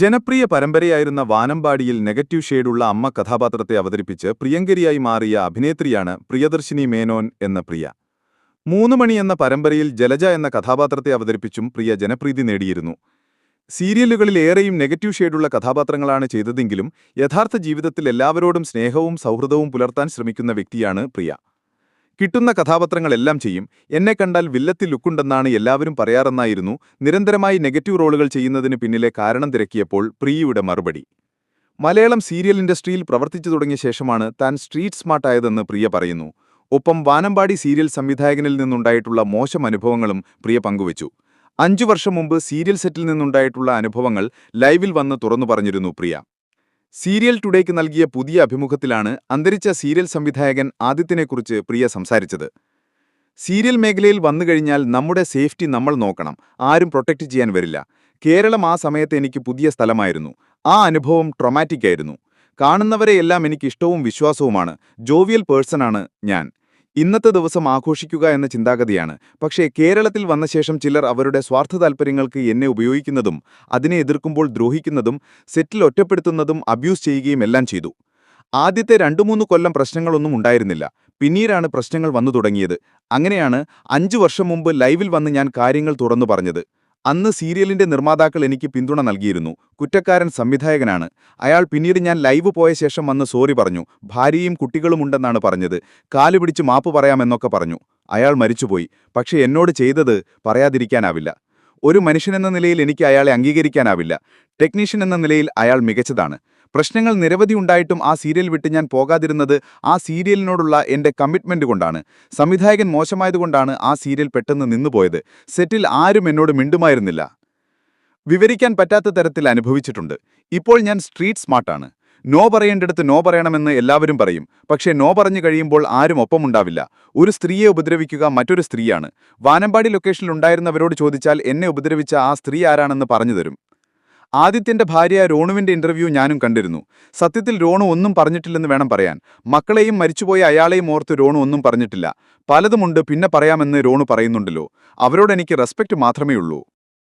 ജനപ്രിയ പരമ്പരയായിരുന്ന വാനമ്പാടിയിൽ നെഗറ്റീവ് ഷെയ്ഡുള്ള അമ്മ കഥാപാത്രത്തെ അവതരിപ്പിച്ച് പ്രിയങ്കരിയായി മാറിയ അഭിനേത്രിയാണ് പ്രിയദർശിനി മേനോൻ എന്ന പ്രിയ. മൂന്ന് മണി എന്ന പരമ്പരയിൽ ജലജ എന്ന കഥാപാത്രത്തെ അവതരിപ്പിച്ചും പ്രിയ ജനപ്രീതി നേടിയിരുന്നു. സീരിയലുകളിൽ ഏറെയും നെഗറ്റീവ് ഷെയ്ഡുള്ള കഥാപാത്രങ്ങളാണ് ചെയ്തതെങ്കിലും യഥാർത്ഥ ജീവിതത്തിൽ എല്ലാവരോടും സ്നേഹവും സൗഹൃദവും പുലർത്താൻ ശ്രമിക്കുന്ന വ്യക്തിയാണ് പ്രിയ. കിട്ടുന്ന കഥാപാത്രങ്ങളെല്ലാം ചെയ്യും. എന്നെ കണ്ടാൽ വില്ലത്തിൽ ലുക്കുണ്ടെന്നാണ് എല്ലാവരും പറയാറെന്നായിരുന്നു. നിരന്തരമായി നെഗറ്റീവ് റോളുകൾ ചെയ്യുന്നതിന് പിന്നിലെ കാരണം തിരക്കിയപ്പോൾ പ്രിയയുടെ മറുപടി. മലയാളം സീരിയൽ ഇൻഡസ്ട്രിയിൽ പ്രവർത്തിച്ചു തുടങ്ങിയ ശേഷമാണ് താൻ സ്ട്രീറ്റ് സ്മാർട്ടായതെന്ന് പ്രിയ പറയുന്നു. ഒപ്പം വാനമ്പാടി സീരിയൽ സംവിധായകനിൽ നിന്നുണ്ടായിട്ടുള്ള മോശം അനുഭവങ്ങളും പ്രിയ പങ്കുവച്ചു. അഞ്ചു വർഷം മുമ്പ് സീരിയൽ സെറ്റിൽ നിന്നുണ്ടായിട്ടുള്ള അനുഭവങ്ങൾ ലൈവിൽ വന്ന് തുറന്നു പറഞ്ഞിരുന്നു പ്രിയ. സീരിയൽ ടുഡേക്ക് നൽകിയ പുതിയ അഭിമുഖത്തിലാണ് അന്തരിച്ച സീരിയൽ സംവിധായകൻ ആദിത്യനെക്കുറിച്ച് പ്രിയ സംസാരിച്ചത്. സീരിയൽ മേഖലയിൽ വന്നുകഴിഞ്ഞാൽ നമ്മുടെ സേഫ്റ്റി നമ്മൾ നോക്കണം ആരും പ്രൊട്ടക്റ്റ് ചെയ്യാൻ വരില്ല. കേരളം ആ സമയത്ത് എനിക്ക് പുതിയ സ്ഥലമായിരുന്നു. ആ അനുഭവം ട്രൊമാറ്റിക് ആയിരുന്നു. കാണുന്നവരെയെല്ലാം എനിക്ക് ഇഷ്ടവും വിശ്വാസവുമാണ്. ജോവിയൽ പേഴ്സണാണ് ഞാൻ. ഇന്നത്തെ ദിവസം ആഘോഷിക്കുക എന്ന ചിന്താഗതിയാണ്. പക്ഷേ കേരളത്തിൽ വന്ന ശേഷം ചിലർ അവരുടെ സ്വാർത്ഥ താൽപ്പര്യങ്ങൾക്ക് എന്നെ ഉപയോഗിക്കുന്നതും അതിനെ എതിർക്കുമ്പോൾ ദ്രോഹിക്കുന്നതും സെറ്റിൽ ഒറ്റപ്പെടുത്തുന്നതും അബ്യൂസ് ചെയ്യുകയും എല്ലാം ചെയ്തു. ആദ്യത്തെ രണ്ടു മൂന്ന് കൊല്ലം പ്രശ്നങ്ങളൊന്നും ഉണ്ടായിരുന്നില്ല. പിന്നീടാണ് പ്രശ്നങ്ങൾ വന്നു തുടങ്ങിയത്. അങ്ങനെയാണ് അഞ്ചു വർഷം മുമ്പ് ലൈവിൽ വന്ന് ഞാൻ കാര്യങ്ങൾ തുറന്നു പറഞ്ഞത്. അന്ന് സീരിയലിന്റെ നിർമ്മാതാക്കൾ എനിക്ക് പിന്തുണ നൽകിയിരുന്നു. കുറ്റക്കാരൻ സംവിധായകനാണ്. അയാൾ പിന്നീട് ഞാൻ ലൈവ് പോയ ശേഷം വന്ന് സോറി പറഞ്ഞു. ഭാര്യയും കുട്ടികളുമുണ്ടെന്നാണ് പറഞ്ഞത്. കാലുപിടിച്ച് മാപ്പ് പറയാമെന്നൊക്കെ പറഞ്ഞു. അയാൾ മരിച്ചുപോയി. പക്ഷെ എന്നോട് ചെയ്തത് പറയാതിരിക്കാനാവില്ല. ഒരു മനുഷ്യനെന്ന നിലയിൽ എനിക്ക് അയാളെ അംഗീകരിക്കാനാവില്ല. ടെക്നീഷ്യൻ എന്ന നിലയിൽ അയാൾ മികച്ചതാണ്. പ്രശ്നങ്ങൾ നിരവധി ഉണ്ടായിട്ടും ആ സീരിയൽ വിട്ട് ഞാൻ പോകാതിരുന്നത് ആ സീരിയലിനോടുള്ള എന്റെ കമ്മിറ്റ്മെന്റ് കൊണ്ടാണ്. സംവിധായകൻ മോശമായതുകൊണ്ടാണ് ആ സീരിയൽ പെട്ടെന്ന് നിന്നുപോയത് സെറ്റിൽ ആരും എന്നോട് മിണ്ടുമായിരുന്നില്ല. വിവരിക്കാൻ പറ്റാത്ത തരത്തിൽ അനുഭവിച്ചിട്ടുണ്ട്. ഇപ്പോൾ ഞാൻ സ്ട്രീറ്റ് സ്മാർട്ടാണ് നോ പറയേണ്ടടുത്ത് നോ പറയണമെന്ന് എല്ലാവരും പറയും. പക്ഷേ നോ പറഞ്ഞു കഴിയുമ്പോൾ ആരും ഒപ്പമുണ്ടാവില്ല ഒരു സ്ത്രീയെ ഉപദ്രവിക്കുക മറ്റൊരു സ്ത്രീയാണ്. വാനമ്പാടി ലൊക്കേഷനിൽ ഉണ്ടായിരുന്നവരോട് ചോദിച്ചാൽ എന്നെ ഉപദ്രവിച്ച ആ സ്ത്രീ ആരാണെന്ന് പറഞ്ഞു തരും. ആദിത്യന്റെ ഭാര്യ രോണുവിന്റെ ഇന്റർവ്യൂ ഞാനും കണ്ടിരുന്നു. സത്യത്തിൽ രോണു ഒന്നും പറഞ്ഞിട്ടില്ലെന്ന് വേണം പറയാൻ. മക്കളെയും മരിച്ചുപോയ അയാളെയും ഓർത്ത് രോണു ഒന്നും പറഞ്ഞിട്ടില്ല. പലതുമുണ്ട് പിന്നെ പറയാമെന്ന് രോണു പറയുന്നുണ്ടല്ലോ. അവരോടെനിക്ക് റെസ്പെക്റ്റ് മാത്രമേ ഉള്ളൂ